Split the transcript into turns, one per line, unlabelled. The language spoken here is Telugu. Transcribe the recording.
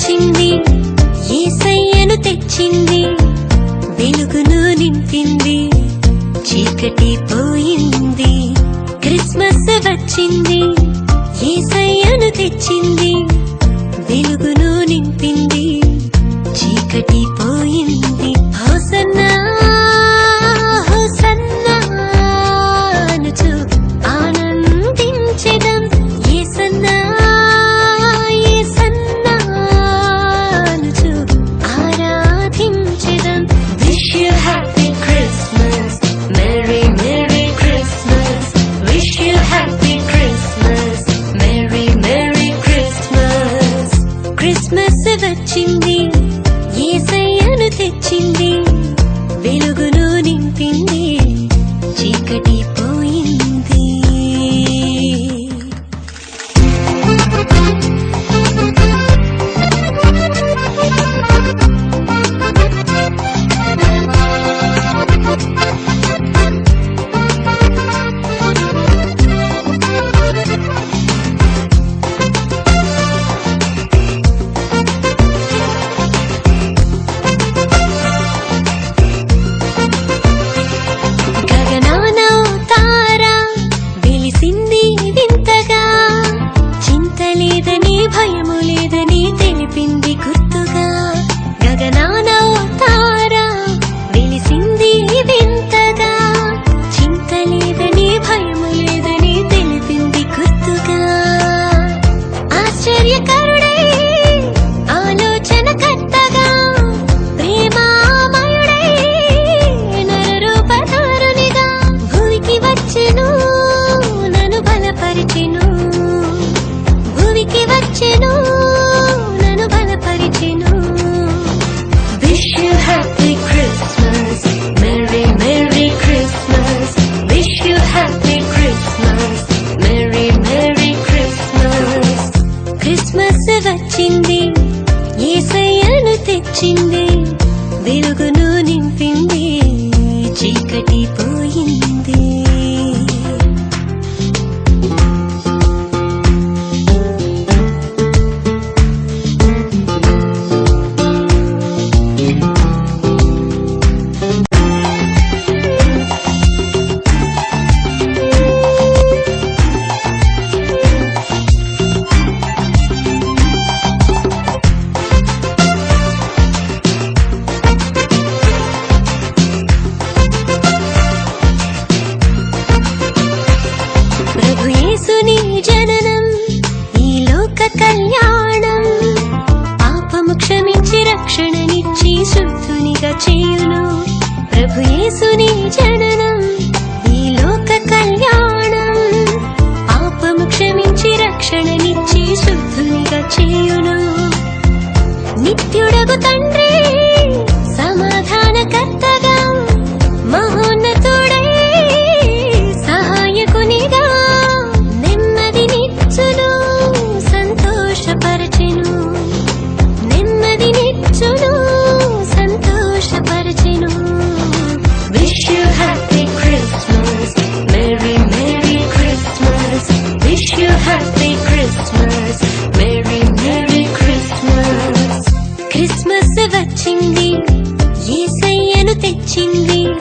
తెచ్చింది. ఏసయ్యను తెచ్చింది. వెలుగును నింపింది. చీకటి పోయింది. క్రిస్మస్ వచ్చింది. ఏసయ్యను తెచ్చింది. వెలుగును నింపింది. క్రిస్మస్ వచ్చింది ఏసయ్యను తెచ్చింది వెలుగును నింపింది. వెలుగును నింపింది. చీకటి జననం ఈ లోక కళ్యాణం పాపము క్షమించి రక్షణనిచ్చి శుద్ధునిగా చేయును ప్రభు యేసుని జననం ఈ లోక కళ్యాణం పాపము క్షమించి రక్షణనిచ్చి శుద్ధునిగా చేయును నిత్యుడగు తండ్రి happy Christmas merry merry Christmas Christmas వచ్చింది. ఏసయ్యను తెచ్చింది.